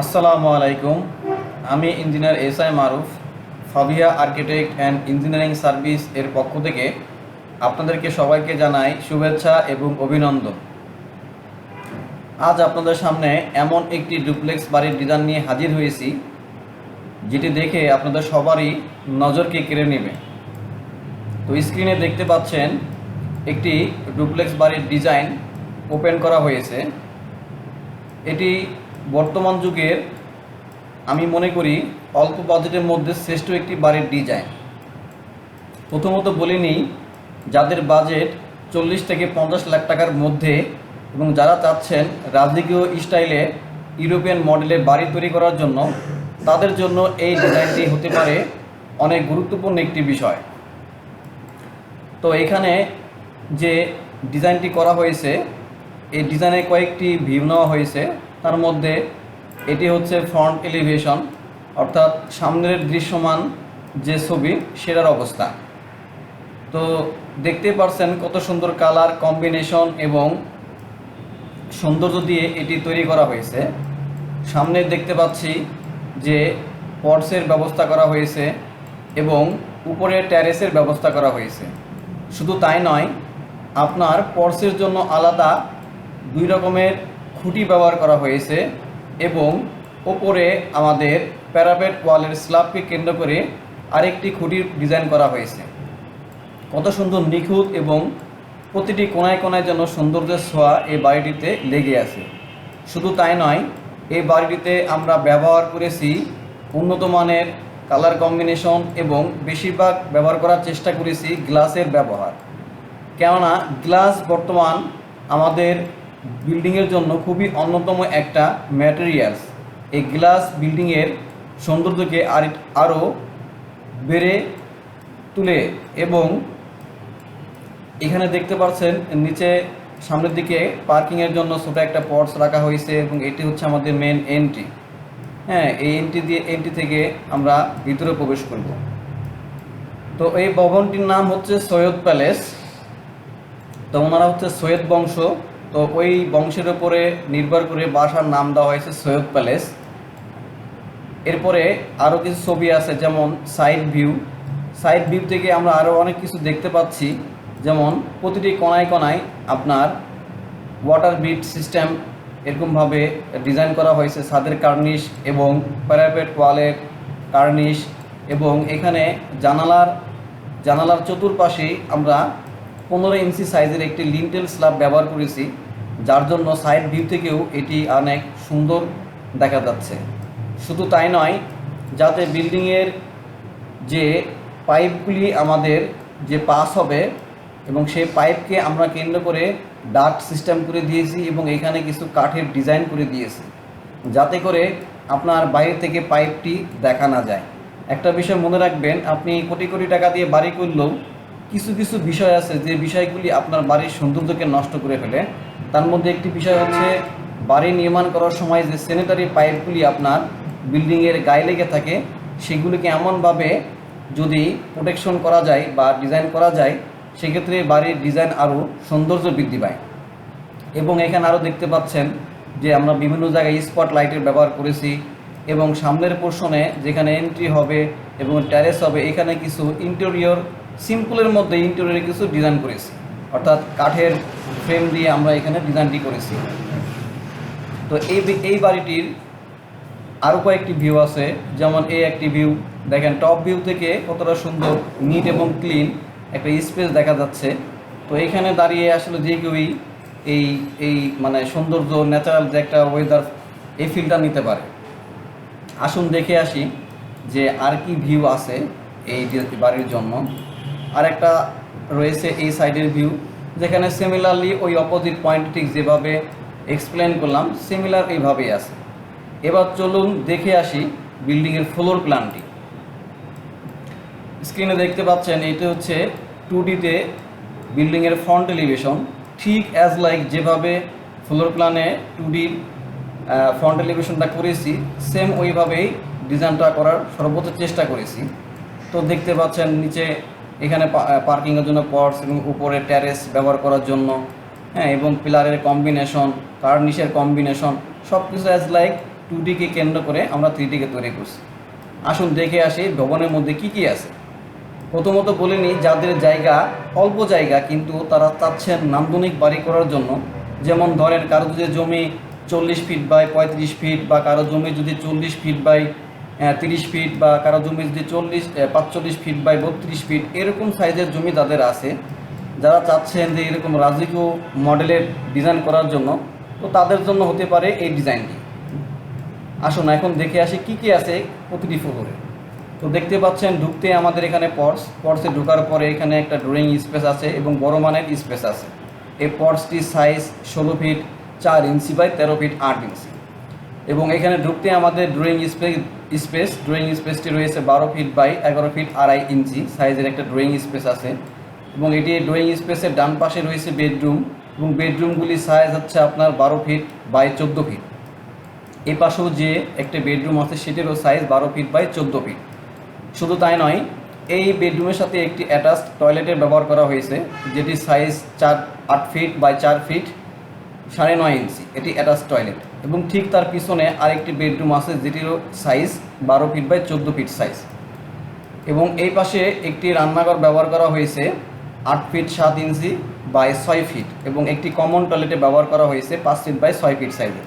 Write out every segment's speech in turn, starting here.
আসসালামু আলাইকুম। আমি engineer S I Maruf, Fabia architect and engineering service এর পক্ষ থেকে আপনাদেরকে সবাইকে জানাই শুভেচ্ছা এবং অভিনন্দন। আজ আপনাদের সামনে এমন একটি ডুপ্লেক্স বাড়ির ডিজাইন নিয়ে হাজির হয়েছি, যেটি দেখে আপনাদের সবারই নজরকে কেড়ে নেবে। তো স্ক্রিনে দেখতে পাচ্ছেন একটি ডুপ্লেক্স বাড়ির ডিজাইন ওপেন করা হয়েছে। এটি বর্তমান যুগের আমি মনে করি অল্প বাজেটের মধ্যে শ্রেষ্ঠ একটি বাড়ির ডিজাইন প্রথমত বলে নিই, যাদের বাজেট চল্লিশ থেকে পঞ্চাশ লাখ টাকার মধ্যে এবং যারা চাচ্ছেন রাজকীয় স্টাইলে ইউরোপিয়ান মডেলে বাড়ি তৈরি করার জন্য, তাদের জন্য এই ডিজাইনটি হতে পারে অনেক গুরুত্বপূর্ণ একটি বিষয়। তো এখানে যে ডিজাইনটি করা হয়েছে, এই ডিজাইনে কয়েকটি ভিউ নেওয়া হয়েছে। তার মধ্যে এটি হচ্ছে ফ্রন্ট এলিভেশন অর্থাৎ সামনের দৃশ্যমান যে ছবি সেটার অবস্থা। তো দেখতে পারছেন কত সুন্দর কালার কম্বিনেশন এবং সৌন্দর্য দিয়ে এটি তৈরি করা হয়েছে। সামনে দেখতে পাচ্ছি যে পর্সের ব্যবস্থা করা হয়েছে এবং উপরে ট্যারেসের ব্যবস্থা করা হয়েছে। শুধু তাই নয়, আপনার পর্সের জন্য আলাদা দুই রকমের খুঁটি ব্যবহার করা হয়েছে এবং ওপরে আমাদের প্যারাপেট ওয়ালের স্ল্যাবকে কেন্দ্র করে আরেকটি খুঁটির ডিজাইন করা হয়েছে। কত সুন্দর নিখুঁত এবং প্রতিটি কোনায় কোনায় যেন সৌন্দর্যের ছোঁয়া এই বাড়িটিতে লেগে আছে। শুধু তাই নয়, এই বাড়িটিতে আমরা ব্যবহার করেছি উন্নত মানের কালার কম্বিনেশন এবং বেশিরভাগ ব্যবহার করার চেষ্টা করেছি গ্লাসের ব্যবহার। কেননা গ্লাস বর্তমান আমাদের বিল্ডিংয়ের জন্য খুবই অন্যতম একটা ম্যাটেরিয়ালস এই গ্লাস বিল্ডিংয়ের সৌন্দর্যকে আর আরও বেড়ে তুলে এবং এখানে দেখতে পাচ্ছেন নিচে সামনের দিকে পার্কিংয়ের জন্য ছোটো একটা পর্স রাখা হয়েছে এবং এটি হচ্ছে আমাদের মেন এন্ট্রি হ্যাঁ এই এন্ট্রি দিয়ে এন্ট্রি থেকে আমরা ভিতরে প্রবেশ করব। তো এই ভবনটির নাম হচ্ছে সৈয়দ প্যালেস। তো ওনারা হচ্ছে সৈয়দ বংশ। তো ওই বংশের উপরে নির্ভর করে বাসার নাম দেওয়া হয়েছে সৈয়দ প্যালেস। এরপরে আরও কিছু ছবি আছে, যেমন সাইড ভিউ। সাইড ভিউ থেকে আমরা আরও অনেক কিছু দেখতে পাচ্ছি। যেমন প্রতিটি কোনায় কোনায় আপনার ওয়াটার বিট সিস্টেম এরকমভাবে ডিজাইন করা হয়েছে, ছাদের কার্নিশ এবং প্যারাপেট ওয়ালের কার্নিশ এবং এখানে জানালার জানালার চতুর্পাশেই আমরা পনেরো ইঞ্চি সাইজের একটি লিন্টেল স্ল্যাব ব্যবহার করেছি, যার জন্য সাইড ভিউ থেকেও এটি অনেক সুন্দর দেখা যাচ্ছে। শুধু তাই নয়, যাতে বিল্ডিংয়ের যে পাইপগুলি আমাদের যে পাস হবে এবং সেই পাইপকে আমরা কেন্দ্র করে ডাক্ট সিস্টেম করে দিয়েছি এবং এখানে কিছু কাঠের ডিজাইন করে দিয়েছি, যাতে করে আপনার বাইরে থেকে পাইপটি দেখা না যায়। একটা বিষয় মনে রাখবেন, আপনি কোটি কোটি টাকা দিয়ে বাড়ি করলেও কিছু কিছু বিষয় আছে যে বিষয়গুলি আপনার বাড়ির সৌন্দর্যকে নষ্ট করে ফেলে। তার মধ্যে একটি বিষয় হচ্ছে, বাড়ি নির্মাণ করার সময় যে স্যানিটারি পাইপগুলি আপনার বিল্ডিংয়ের গায়ে লেগে থাকে, সেগুলিকে এমনভাবে যদি প্রোটেকশন করা যায় বা ডিজাইন করা যায়, সেক্ষেত্রে বাড়ির ডিজাইন আরও সৌন্দর্য বৃদ্ধি পায়। এবং এখানে আরও দেখতে পাচ্ছেন যে আমরা বিভিন্ন জায়গায় স্পট লাইটের ব্যবহার করেছি এবং সামনের পোর্শনে যেখানে এন্ট্রি হবে এবং ট্যারেস হবে, এখানে কিছু ইন্টেরিয়র সিম্পলের মধ্যে ইন্টেরিয়রে কিছু ডিজাইন করেছি। অর্থাৎ কাঠের ফ্রেম দিয়ে আমরা এখানে ডিজাইনটি করেছি। তো এই এই বাড়িটির আরও কয়েকটি ভিউ আছে। যেমন এই একটি ভিউ দেখেন টপ ভিউ থেকে কতটা সুন্দর নিট এবং ক্লিন একটা স্পেস দেখা যাচ্ছে। তো এখানে দাঁড়িয়ে আসলে যে কেউই এই এই মানে সৌন্দর্য ন্যাচারাল যে একটা ওয়েদার এই ফিলটা নিতে পারে। আসুন দেখে আসি যে আর কি ভিউ আছে এই বাড়ির জন্য। আর একটা রয়েছে এই সাইডের ভিউ যেখানে সিমিলারলি ওই অপোজিট পয়েন্ট ঠিক যেভাবে এক্সপ্লেন করলাম সিমিলার এইভাবেই আছে। এবার চলুন দেখে আসি বিল্ডিংয়ের ফ্লোর প্ল্যানটি স্ক্রিনে দেখতে পাচ্ছেন, এটি হচ্ছে টু ডিতে বিল্ডিংয়ের ফ্রন্ট এলিভেশন ঠিক অ্যাজ লাইক যেভাবে ফ্লোর প্ল্যানে টু ডির ফ্রন্ট এলিভেশনটা করেছি সেম ওইভাবেই ডিজাইনটা করার সর্বোচ্চ চেষ্টা করেছি। তো দেখতে পাচ্ছেন, নিচে এখানে পার্কিংয়ের জন্য পর্স এবং উপরে ট্যারেস ব্যবহার করার জন্য হ্যাঁ এবং পিলারের কম্বিনেশন কার্নিশের কম্বিনেশন সব কিছু অ্যাজ লাইক টু ডিকে কেন্দ্র করে আমরা থ্রি ডিকে তৈরি করছি। আসুন দেখে আসি ভবনের মধ্যে কি কি আছে। প্রথমত বলে নিই, যাদের জায়গা অল্প জায়গা কিন্তু তারা চাচ্ছেন নান্দনিক বাড়ি করার জন্য, যেমন ধরেন কারও যদি জমি চল্লিশ ফিট বাই পঁয়ত্রিশ ফিট বা কারও জমি যদি চল্লিশ ফিট বাই তিরিশ ফিট বা কারও জমি যদি চল্লিশ পাঁচচল্লিশ ফিট বাই বত্রিশ ফিট এরকম সাইজের জমি তাদের আছে। যারা চাচ্ছেন যে এরকম রাজকীয় মডেলের ডিজাইন করার জন্য, তো তাদের জন্য হতে পারে এই ডিজাইনটি আসুন, এখন দেখে আসি কি কি আছে প্রতিটি ফ্লোরে তো দেখতে পাচ্ছেন, ঢুকতে আমাদের এখানে পর্স পর্সে ঢোকার পরে এখানে একটা ড্রয়িং স্পেস আছে এবং বড় মানের স্পেস আছে। এই পর্সটির সাইজ ষোলো ফিট চার ইঞ্চি বাই তেরো ফিট আট ইঞ্চি এবং এখানে ঢুকতে আমাদের ড্রয়িং স্পেস স্পেস ড্রয়িং স্পেসটি রয়েছে বারো ফিট বাই এগারো ফিট আড়াই ইঞ্চি সাইজের একটা ড্রয়িং স্পেস আছে। এবং এটি ড্রয়িং স্পেসের ডান পাশে রয়েছে বেডরুম এবং বেডরুমগুলির সাইজ হচ্ছে আপনার বারো ফিট বাই চোদ্দ ফিট এই পাশেও যে একটা বেডরুম আছে, সেটিরও সাইজ বারো ফিট বাই চোদ্দ ফিট শুধু তাই নয়, এই বেডরুমের সাথে একটি অ্যাটাচড টয়লেটের ব্যবহার করা হয়েছে যেটির সাইজ চার, আট ফিট বাই চার ফিট সাড়ে নয় ইঞ্চি। এটি অ্যাটাচ টয়লেট এবং ঠিক তার পিছনে আরেকটি বেডরুম আছে যেটির সাইজ বারো ফিট বাই চোদ্দ ফিট সাইজ এবং এই পাশে একটি রান্নাঘর ব্যবহার করা হয়েছে আট ফিট সাত ইঞ্চি বাই ছয় ফিট এবং একটি কমন টয়লেটে ব্যবহার করা হয়েছে পাঁচ ফিট বাই ছয় ফিট সাইজের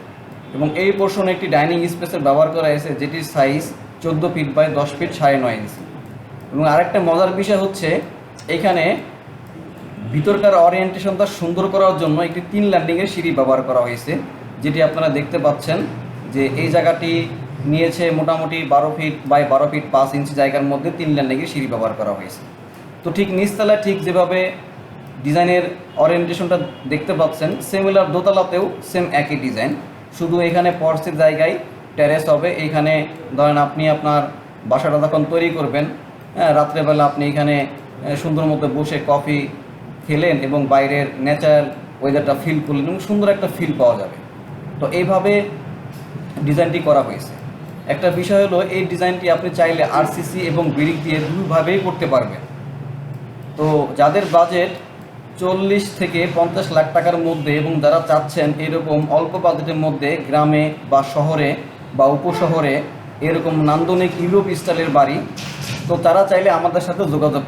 এবং এই পোর্শনে একটি ডাইনিং স্পেসের ব্যবহার করা হয়েছে, যেটির সাইজ চোদ্দ ফিট বাই দশ ফিট সাড়ে নয় ইঞ্চি। এবং আরেকটা মজার বিষয় হচ্ছে, এখানে ভিতরকার অরিয়েন্টেশনটা সুন্দর করার জন্য একটি তিন ল্যান্ডিংয়ের সিঁড়ি ব্যবহার করা হয়েছে, যেটি আপনারা দেখতে পাচ্ছেন যে এই জায়গাটি নিয়েছে মোটামুটি বারো ফিট বাই বারো ফিট পাঁচ ইঞ্চি জায়গার মধ্যে তিন ল্যান্ডিংয়ের সিঁড়ি ব্যবহার করা হয়েছে। তো ঠিক নিচতলায় ঠিক যেভাবে ডিজাইনের অরিয়েন্টেশনটা দেখতে পাচ্ছেন সিমিলার দোতলাতেও সেম একই ডিজাইন শুধু এখানে পর্সের জায়গায় টেরেস হবে এইখানে ধরেন আপনি আপনার বাসাটা যখন তৈরি করবেন হ্যাঁ রাত্রেবেলা আপনি এখানে সুন্দর মতো বসে কফি খেলেন এবং বাইরের ন্যাচারাল ওয়েদারটা ফিল করলেন এবং সুন্দর একটা ফিল পাওয়া যাবে। তো এইভাবে ডিজাইনটি করা হয়েছে। একটা বিষয় হলো, এই ডিজাইনটি আপনি চাইলে আরসিসি এবং ব্রিক দিয়ে দুইভাবেই করতে পারবেন। তো যাদের বাজেট চল্লিশ থেকে পঞ্চাশ লাখ টাকার মধ্যে এবং যারা চাচ্ছেন এরকম অল্প বাজেটের মধ্যে গ্রামে বা শহরে বা উপশহরে এরকম নান্দনিক ইউরোপ স্টাইলের বাড়ি, তো তারা চাইলে আমাদের সাথে যোগাযোগ